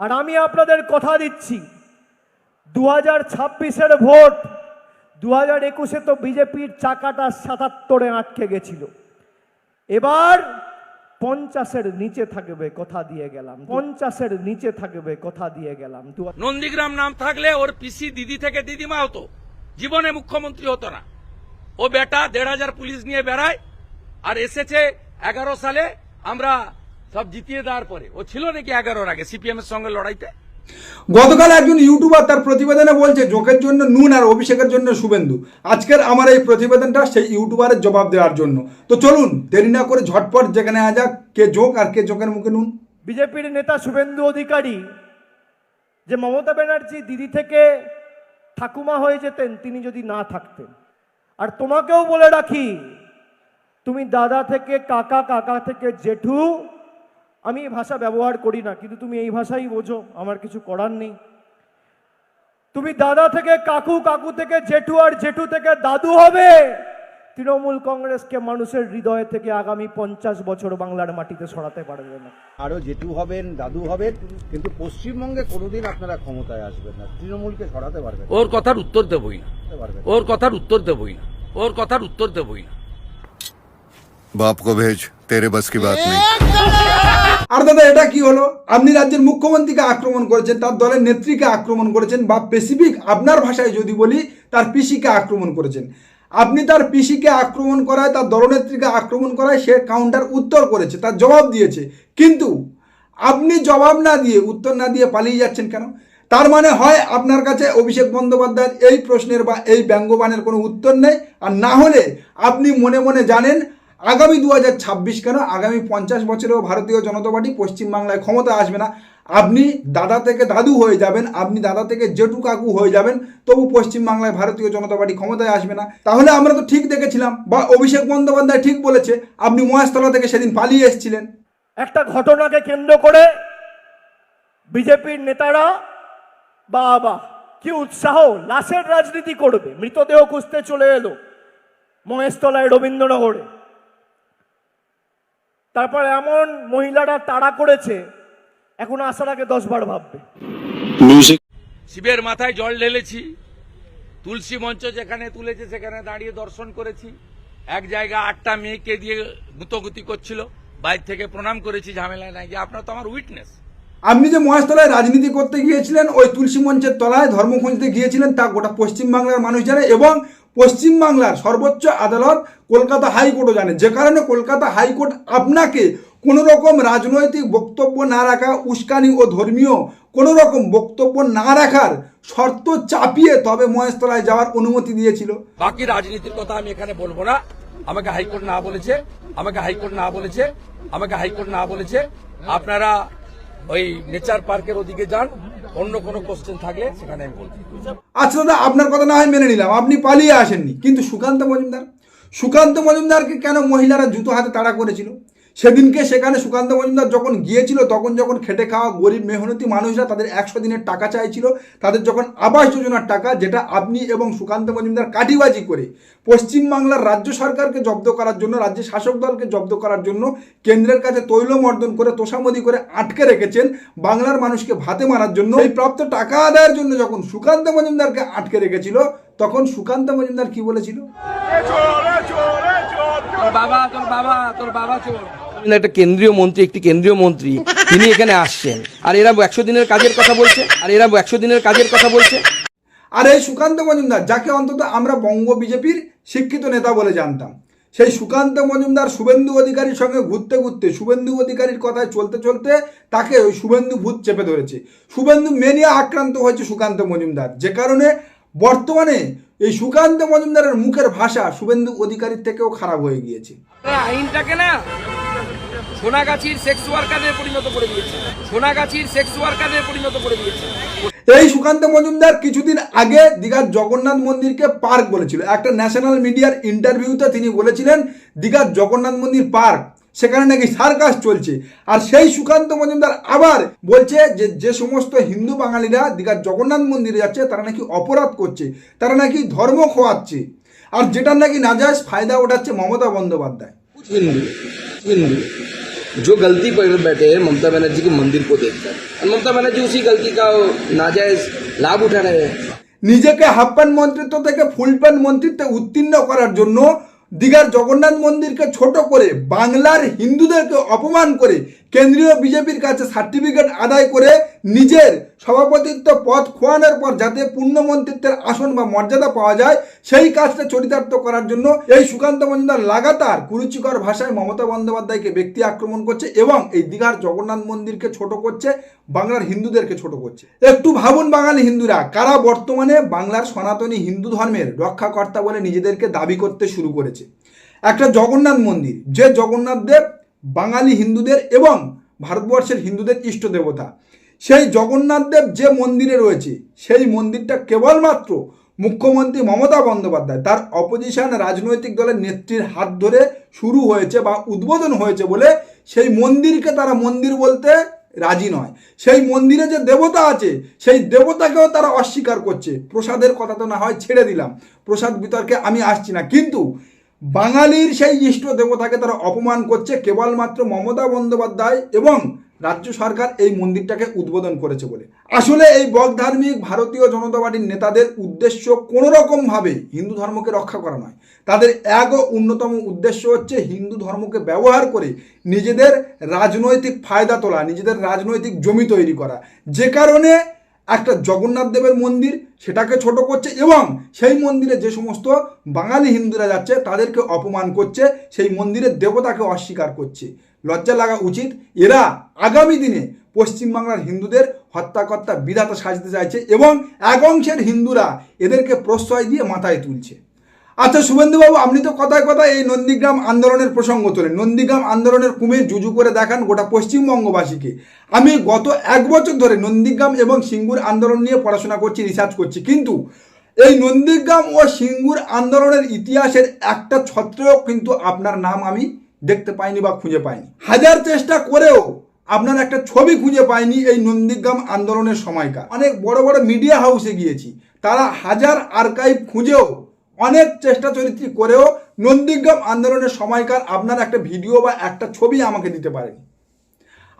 আর আমি আপনাদের কথা দিচ্ছি। দু হাজার ছাব্বিশের ভোট দু হাজার একুশে তো বিজেপির চাকাটা সাতাত্তরে আটকে গেছিল। এবার পঞ্চাশের নিচে থাকবে কথা দিয়ে গেলাম। পঞ্চাশের নিচে থাকবে কথা দিয়ে গেলাম। নন্দীগ্রাম নাম থাকলে ওর পিসি দিদি থেকে দিদিমা হতো। জীবনে মুখ্যমন্ত্রী হতো না। ও বেটা দেড় হাজার পুলিশ নিয়ে বেড়ায়, আর এসেছে এগারো সালে আমরা সব জিতিয়ে দেওয়ার পরে। ও ছিল নাকি এগারোর আগে সিপিএম এর সঙ্গে লড়াইতে? গতকাল একজন ইউটিউবার তার প্রতিবেদনে বলছে জোকের জন্য নুন আর অভিষেকের জন্য শুভেন্দু। আজকের আমার এই প্রতিবেদনটা সেই ইউটিউবারের জবাব দেওয়ার জন্য। তো চলুন দেরি না করে ঝটপট যেখানে আ যাক কে জোক আর কে জোকের মুখে নুন। বিজেপির নেতা শুভেন্দু অধিকারী যে মমতা ব্যানার্জি দিদি থেকে ঠাকুমা হয়ে যেতেন তিনি যদি না থাকতেন। আর তোমাকেও বলে রাখি তুমি দাদা থেকে কাকা কাকা থেকে জেঠু আমি এই ভাষা ব্যবহার করি না কিন্তু তুমি এই ভাষাই বোঝো আমার কিছু করার নেই। তুমি দাদা থেকে কাকু কাকু থেকে জেঠু আর জেঠু থেকে দাদু হবে। তৃণমূল কংগ্রেসকে মানুষের হৃদয় থেকে আগামী পঞ্চাশ বছর বাংলার মাটিতে সরাতে পারবে না। আরও জেঠু হবেন দাদু হবেন কিন্তু পশ্চিমবঙ্গে কোনোদিন আপনারা ক্ষমতায় আসবেন না। তৃণমূলকে সরাতে পারবেন ওর কথার উত্তর দেবই না। ওর কথার উত্তর দেবই না। ওর কথার উত্তর দেবই না। বাপ কো ভেজ তেরে বাস কি বাত নেই। আর দাদা, এটা কি হলো? আপনি রাজ্যের মুখ্যমন্ত্রীকে আক্রমণ করেছেন, তার দলের নেত্রীকে আক্রমণ করেছেন বা স্পেসিফিক আপনার ভাষায় যদি বলি, তার পিসিকে আক্রমণ করেছেন। আপনি তার পিসিকে আক্রমণ করায়, তার দলনেত্রীকে আক্রমণ করায় সে কাউন্টার উত্তর করেছে, তার জবাব দিয়েছে। কিন্তু আপনি জবাব না দিয়ে, উত্তর না দিয়ে পালিয়ে যাচ্ছেন কেন? তার মানে হয় আপনার কাছে অভিষেক বন্দ্যোপাধ্যায়ের এই প্রশ্নের বা এই ব্যঙ্গবানের কোনো উত্তর নেই, আর না হলে আপনি মনে মনে জানেন আগামী দু হাজার ছাব্বিশ কেন? আগামী পঞ্চাশ বছরেও ভারতীয় জনতা পার্টি পশ্চিমবাংলায় ক্ষমতা আসবে না। আপনি দাদা থেকে দাদু হয়ে যাবেন, আপনি দাদা থেকে জেঠু কাকু হয়ে যাবেন, তবু পশ্চিমবাংলায় ভারতীয় জনতা পার্টি ক্ষমতায় আসবে না। তাহলে আমরা তো ঠিক দেখেছিলাম, বা অভিষেক বন্দ্যোপাধ্যায় ঠিক বলেছে, আপনি মহেশতলা থেকে সেদিন পালিয়ে এসেছিলেন। একটা ঘটনাকে কেন্দ্র করে বিজেপির নেতারা বাবা, কি উৎসাহ, লাশের রাজনীতি করবে। মৃতদেহ খুঁজতে চলে এলো মহেশতলায় রবীন্দ্রনগরে। তারপর এমন মহিলারা তাড়া করেছে এখন আসার আগে দশ বার ভাববে শিবের মাথায় জল ঢেলেছি তুলসী মঞ্চ যেখানে তুলেছে সেখানে দাঁড়িয়ে দর্শন করেছি। এক জায়গা আটটা মেয়েকে দিয়ে গুতগুতি করছিল বাইর থেকে প্রণাম করেছি ঝামেলায় নাই গিয়ে আপনার তো আমার উইটনেস। আপনি যে মহেশতলায় রাজনীতি করতে গিয়েছিলেন ওই তুলসী মঞ্চের তলায় ধর্ম খুঁজতে গিয়েছিলেন তা গোটা পশ্চিমবাংলার মানুষ জানে এবং পশ্চিমবাংলার সর্বোচ্চ আদালত কলকাতা হাইকোর্টও জানে। যে কারণে কলকাতা হাইকোর্ট আপনাকে কোনো রকম রাজনৈতিক বক্তব্য না রাখা, উস্কানি ও ধর্মীয় কোনো রকম বক্তব্য না রাখার শর্ত চাপিয়ে তবে মহেশতলায় যাওয়ার অনুমতি দিয়েছিল। বাকি রাজনীতির কথা আমি এখানে বলব না। আমাকে হাইকোর্ট না বলেছে, আমাকে হাইকোর্ট না বলেছে, আমাকে হাইকোর্ট না বলেছে। আপনারা ওই নেচার পার্কের ওদিকে যান অন্য কোনো কোশ্চেন থাকলে সেখানে আমি বলছি। আচ্ছা দাদা, আপনার কথা না হয় মেনে নিলাম। আপনি পালিয়ে আসেননি। কিন্তু সুকান্ত মজুমদার, সুকান্ত মজুমদারকে কেন মহিলারা জুতো হাতে তাড়া করেছিল? সেদিনকে সেখানে সুকান্ত মজুমদার যখন গিয়েছিল, তখন যখন খেটে খাওয়া গরিব মেহনতি মানুষরা তাদের একশো দিনের টাকা চাইছিল, তাদের যখন আবাস যোজনার টাকা, যেটা আপনি এবং সুকান্ত মজুমদার কাটিবাজি করে পশ্চিমবাংলার রাজ্য সরকারকে জব্দ করার জন্য রাজ্যের শাসক দলকে জব্দ করার জন্য কেন্দ্রের কাছে তৈলমর্দন করে, তোষামদি করে আটকে রেখেছেন বাংলার মানুষকে ভাতে মারার জন্য। এই প্রাপ্ত টাকা আদায়ের জন্য যখন সুকান্ত মজুমদারকে আটকে রেখেছিল, তখন সুকান্ত মজুমদার কি বলেছিল? বাবা, তোর বাবা তোর বাবা চোর। একটা কেন্দ্রীয় মন্ত্রী একটি কেন্দ্রীয় মন্ত্রী তিনি এখানে আসছেন। আর এরা একশো দিনের কাজের কথা বলছে আর এরা একশো দিনের কাজের কথা বলছে। আর এই সুকান্ত মজুমদার যাকে অন্তত আমরা বঙ্গ বিজেপির শিক্ষিত নেতা বলে জানতাম সেই সুকান্ত মজুমদার শুভেন্দু অধিকারীর সঙ্গে ঘুরতে ঘুরতে শুভেন্দু অধিকারীর কথায় চলতে চলতে তাকে ওই শুভেন্দু ভূত চেপে ধরেছে। শুভেন্দু মেনিয়া আক্রান্ত হয়েছে সুকান্ত মজুমদার যে কারণে বর্তমানে এই সুকান্ত মজুমদারের মুখের ভাষা শুভেন্দু অধিকারীর থেকেও খারাপ হয়ে গিয়েছে। আইনটাকে না সোনাগাছির সেক্স ওয়ার্কারের পরিণত করে দিয়েছে। সোনাগাছির সেক্স ওয়ার্কারের পরিণত করে দিয়েছে। এই সুকান্ত মজুমদার কিছুদিন আগে দীঘার জগন্নাথ মন্দিরকে পার্ক বলেছিল। একটা ন্যাশনাল মিডিয়ার ইন্টারভিউতে তিনি বলেছিলেন দীঘার জগন্নাথ মন্দির পার্ক সেখানে নাকি সার্কাস চলছে। আর সেই সুকান্ত মজুমদার আবার বলছে যে যে সমস্ত হিন্দু বাঙালিরা দীঘার জগন্নাথ মন্দিরে যাচ্ছে তারা নাকি অপরাধ করছে তারা নাকি ধর্ম খোয়াচ্ছে। আর যেটার নাকি নাজাজ ফায়দা ওঠাচ্ছে মমতা বন্দ্যোপাধ্যায়। হিন্দু হিন্দু। जो गलती पर बैठे हैं ममता बनर्जी के मंदिर को देखकर और ममता बनर्जी उसी गलती का नाजायज लाभ उठा रहे हैं নিজেকে হাফ প্যান্ট মন্ত্রিত্ব থেকে ফুল প্যান্ট মন্ত্রিত্বে উত্তীর্ণ করার জন্য দীঘার জগন্নাথ মন্দিরকে ছোট করে বাংলার হিন্দুদেরকে অপমান করে কেন্দ্রীয় বিজেপির কাছে সার্টিফিকেট আদায় করে নিজের সভাপতিত্ব পদ খোয়ানোর পর যাতে পূর্ণ মন্ত্রিত্বের আসন বা মর্যাদা পাওয়া যায়, সেই কাজটা চরিতার্থ করার জন্য এই সুকান্ত মজুমদার লাগাতার কুরুচিকর ভাষায় মমতা বন্দ্যোপাধ্যায়কে ব্যক্তি আক্রমণ করছে এবং এই দীঘার জগন্নাথ মন্দিরকে ছোট করছে, বাংলার হিন্দুদেরকে ছোট করছে। একটু ভাবুন বাঙালি হিন্দুরা, কারা বর্তমানে বাংলার সনাতনী হিন্দু ধর্মের রক্ষাকর্তা বলে নিজেদেরকে দাবি করতে শুরু করেছে? একটা জগন্নাথ মন্দির, যে জগন্নাথ দেব বাঙালি হিন্দুদের এবং ভারতবর্ষের হিন্দুদের ইষ্ট দেবতা সেই জগন্নাথ দেব যে মন্দিরে রয়েছে, সেই মন্দিরটা কেবলমাত্র মুখ্যমন্ত্রী মমতা বন্দ্যোপাধ্যায়, তার অপোজিশন রাজনৈতিক দলের নেত্রীর হাত ধরে শুরু হয়েছে বা উদ্বোধন হয়েছে বলে সেই মন্দিরকে তারা মন্দির বলতে রাজি নয়। সেই মন্দিরে যে দেবতা আছে, সেই দেবতাকেও তারা অস্বীকার করছে। প্রসাদের কথা তো না হয় ছেড়ে দিলাম। প্রসাদ বিতর্কে আমি আসছি না। কিন্তু বাঙালির সেই ইষ্ট দেবতাকে তারা অপমান করছে কেবলমাত্র মমতা বন্দ্যোপাধ্যায় এবং রাজ্য সরকার এই মন্দিরটাকে উদ্বোধন করেছে বলে। আসলে এই বকধার্মিক ভারতীয় জনতা পার্টির নেতাদের উদ্দেশ্য কোনো রকমভাবে হিন্দু ধর্মকে রক্ষা করা নয়। তাদের এক অন্যতম উদ্দেশ্য হচ্ছে হিন্দু ধর্মকে ব্যবহার করে নিজেদের রাজনৈতিক ফায়দা তোলা, নিজেদের রাজনৈতিক জমি তৈরি করা। যে কারণে একটা জগন্নাথ দেবের মন্দির সেটাকে ছোট করছে এবং সেই মন্দিরে যে সমস্ত বাঙালি হিন্দুরা যাচ্ছে তাদেরকে অপমান করছে, সেই মন্দিরের দেবতাকে অস্বীকার করছে। লজ্জা লাগা উচিত। এরা আগামী দিনে পশ্চিমবাংলার হিন্দুদের হত্যাকর্তা বিধাতা সাজতে চাইছে এবং এক অংশের হিন্দুরা এদেরকে প্রশ্রয় দিয়ে মাথায় তুলছে। আচ্ছা শুভেন্দুবাবু, আপনি তো কথায় কথায় এই নন্দীগ্রাম আন্দোলনের প্রসঙ্গ তোলেন। নন্দীগ্রাম আন্দোলনের কুমির জুজু করে দেখান গোটা পশ্চিমবঙ্গবাসীকে। আমি গত এক বছর ধরে নন্দীগ্রাম এবং সিঙ্গুর আন্দোলন নিয়ে পড়াশোনা করছি রিসার্চ করছি। কিন্তু এই নন্দীগ্রাম ও সিঙ্গুর আন্দোলনের ইতিহাসের একটা ছত্রেও কিন্তু আপনার নাম আমি দেখতে পাইনি বা খুঁজে পাইনি। হাজার চেষ্টা করেও আপনার একটা ছবি খুঁজে পাইনি এই নন্দীগ্রাম আন্দোলনের সময়কার। অনেক বড় বড় মিডিয়া হাউসে গিয়েছি। তারা হাজার আর্কাইভ খুঁজেও অনেক চেষ্টা চরিত্রী করেও নন্দীগ্রাম আন্দোলনের সময়কার আপনার একটা ভিডিও বা একটা ছবি আমাকে দিতে পারেনি।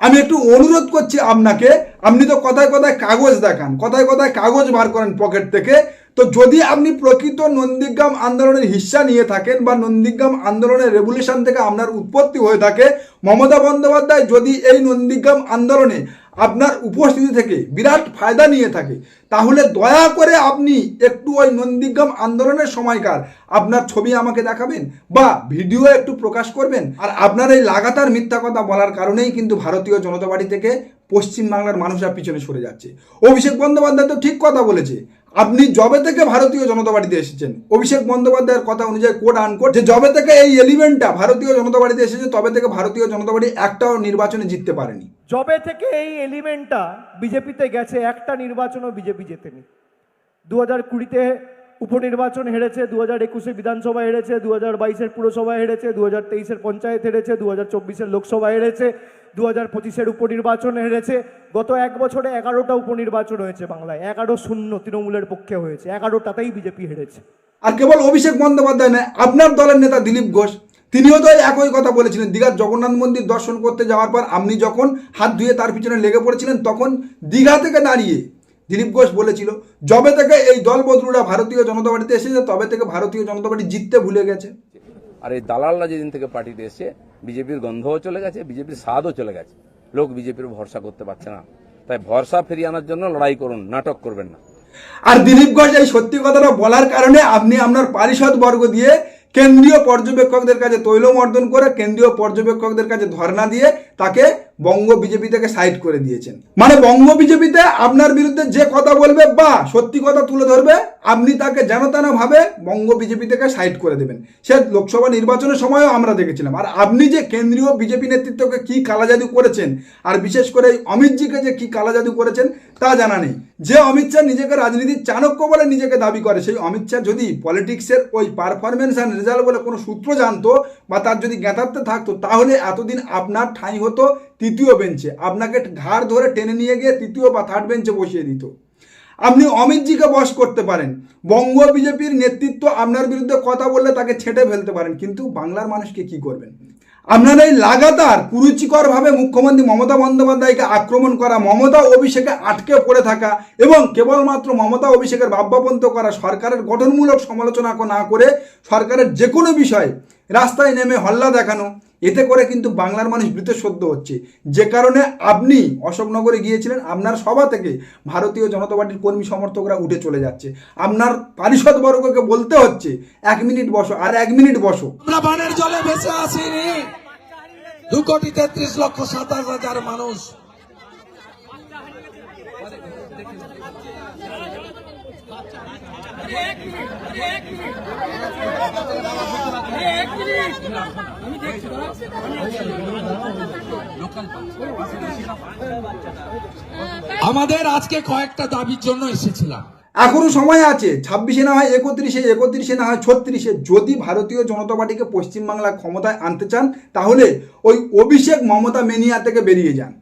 আমি একটু অনুরোধ করছি আপনাকে, আপনি তো কথায় কথায় কাগজ দেখান, কথায় কথায় কাগজ বার করেন পকেট থেকে। তো যদি আপনি প্রকৃত নন্দীগ্রাম আন্দোলনের হিস্সা নিয়ে থাকেন বা নন্দীগ্রাম আন্দোলনের রেভুলেশন থেকে আপনার উৎপত্তি হয়ে থাকে, মমতা বন্দ্যোপাধ্যায় যদি এই নন্দীগ্রাম আন্দোলনে আপনার উপস্থিতি থেকে বিরাট ফায়দা নিয়ে থাকে। তাহলে দয়া করে আপনি একটু ওই নন্দীগ্রাম আন্দোলনের সময়কার আপনার ছবি আমাকে দেখাবেন বা ভিডিও একটু প্রকাশ করবেন। আর আপনার এই লাগাতার মিথ্যা কথা বলার কারণেই কিন্তু ভারতীয় জনতা পার্টি থেকে পশ্চিমবাংলার মানুষরা পিছনে সরে যাচ্ছে। অভিষেক বন্দ্যোপাধ্যায় তো ঠিক কথা বলেছে আপনি জবে থেকে ভারতীয় জনতা পার্টিতে এসেছেন, অভিষেক বন্দ্যোপাধ্যায়ের কথা অনুযায়ী কোড আনকোড যে জবে থেকে এই এলিমেন্টটা ভারতীয় জনতা পার্টিতে এসেছে, তবে থেকে ভারতীয় জনতা পার্টি একটাও নির্বাচনে জিততে পারেনি। জবে থেকে এই এলিমেন্টটা বিজেপিতে গেছে, একটা নির্বাচনও বিজেপি জেতেনি। দু হাজার কুড়িতে উপনির্বাচন হেরেছে দু হাজার একুশে বিধানসভা হেরেছে দু হাজার বাইশের পুরসভা হেরেছে দু হাজার তেইশের পঞ্চায়েত হেরেছে দু হাজার চব্বিশের লোকসভা হেরেছে দু হাজার পঁচিশের উপনির্বাচন হেরেছে। গত এক বছরে এগারোটা উপনির্বাচন হয়েছে বাংলায়, এগারো শূন্য তৃণমূলের পক্ষে হয়েছে, এগারোটাতেই বিজেপি হেরেছে। আর কেবল অভিষেক বন্দ্যোপাধ্যায় নয়, আপনার দলের নেতা দিলীপ ঘোষ, তিনিও তো একই কথা বলেছিলেন দীঘার জগন্নাথ মন্দির দর্শন করতে যাওয়ার পর আপনি যখন হাত ধুয়ে তার পিছনে লেগে পড়েছিলেন, তখন দীঘা থেকে দাঁড়িয়ে দিলীপ ঘোষ বলেছিল যবে থেকে এই দল বদলুরা ভারতীয় জনতা পার্টিতে এসেছে তবে থেকে ভারতীয় জনতা পার্টি জিততে ভুলে গেছে। আর এই দালালরা যেদিন থেকে পার্টিতে এসছে বিজেপির গন্ধও চলে গেছে বিজেপির স্বাদও চলে গেছে। লোক বিজেপির ভরসা করতে পারছে না। তাই ভরসা ফিরিয়ে আনার জন্য লড়াই করুন নাটক করবেন না। আর দিলীপ ঘোষ এই সত্যি কথাটা বলার কারণে আপনি আপনার পারিষদ বর্গ দিয়ে কেন্দ্রীয় পর্যবেক্ষকদের কাছে তৈলমর্দন করে কেন্দ্রীয় পর্যবেক্ষকদের কাছে ধর্ণা দিয়ে তাকে বঙ্গ বিজেপি থেকে সাইড করে দিয়েছেন। মানে বঙ্গ বিজেপিতে আপনার বিরুদ্ধে যে কথা বলবে বা সত্যি কথা তুলে ধরবে, আপনি তাকে যেন তেন ভাবে বঙ্গ বিজেপি থেকে সাইড করে দেবেন। সে লোকসভা নির্বাচনের সময়ও আমরা দেখেছিলাম। আর আপনি যে কেন্দ্রীয় বিজেপি নেতৃত্বকে কি কালাজাদু করেছেন, আর বিশেষ করে অমিত অমিতজিকে যে কি কালাজাদু করেছেন তা জানা নেই। যে অমিত শাহ নিজেকে রাজনীতির চাণক্য বলে নিজেকে দাবি করে, সেই অমিত শাহ যদি পলিটিক্সের ওই পারফরমেন্স অ্যান্ড রেজাল্ট বলে কোনো সূত্র জানতো বা তার যদি জ্ঞাতার্থে থাকতো, তাহলে এতদিন আপনার ঠাঁই হতো তৃতীয় বেঞ্চে আপনাকে ঘাড় ধরে টেনে নিয়ে গিয়ে তৃতীয় বা থার্ড বেঞ্চে বসিয়ে দিত। আপনি অমিতজিকে বস করতে পারেন। বঙ্গ বিজেপির নেতৃত্ব আপনার বিরুদ্ধে কথা বললে তাকে ছেটে ফেলতে পারেন। কিন্তু বাংলার মানুষকে কি করবেন? আপনারা এই লাগাতার কুরুচিকরভাবে মুখ্যমন্ত্রী মমতা বন্দ্যোপাধ্যায়কে আক্রমণ করা, মমতা অভিষেকে আটকে পড়ে থাকা এবং কেবলমাত্র মমতা অভিষেকের ভাবভাবন্ত করা সরকারের গঠনমূলক সমালোচনা না করে সরকারের যে কোনো বিষয়ে রাস্তায় নেমে হল্লা দেখানো এতে করে কিন্তু বাংলার মানুষ সদ্য হচ্ছে। যে কারণে আপনি অশোকনগরে গিয়েছিলেন আপনার সভা থেকে ভারতীয় জনতা পার্টির কর্মী সমর্থকরা উঠে চলে যাচ্ছে। আপনার পারিষদ বর্গকে বলতে হচ্ছে এক মিনিট বসো আর এক মিনিট বসো। আমরা বানের জলে ভেসে আসিনি। দু কোটি তেত্রিশ লক্ষ সাতাশ হাজার মানুষ। আমাদের আজকে কয়েকটা দাবির জন্য এসেছিলাম। এখনও সময় আছে ছাব্বিশে না হয় একত্রিশে একত্রিশে না হয় ছত্রিশে। যদি ভারতীয় জনতা পার্টিকে পশ্চিমবাংলা ক্ষমতায় আনতে চান তাহলে ওই অভিষেক মমতা মেনিয়া থেকে বেরিয়ে যান।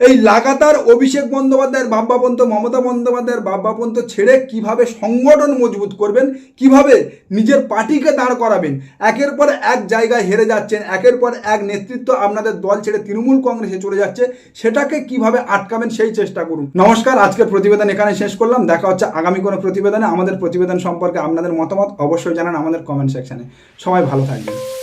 এই লাগাতার অভিষেক বন্দ্যোপাধ্যায়ের ভাববাপন্ত মমতা বন্দ্যোপাধ্যায়ের ভাববাপন্ত ছেড়ে কীভাবে সংগঠন মজবুত করবেন, কীভাবে নিজের পার্টিকে দাঁড় করাবেন, একের পর এক জায়গায় হেরে যাচ্ছেন, একের পর এক নেতৃত্ব আপনাদের দল ছেড়ে তৃণমূল কংগ্রেসে চলে যাচ্ছে, সেটাকে কীভাবে আটকাবেন সেই চেষ্টা করুন। নমস্কার, আজকের প্রতিবেদন এখানে শেষ করলাম। দেখা হচ্ছে আগামী কোনো প্রতিবেদনে। আমাদের প্রতিবেদন সম্পর্কে আপনাদের মতামত অবশ্যই জানান আমাদের কমেন্ট সেকশনে। সবাই ভালো থাকবেন।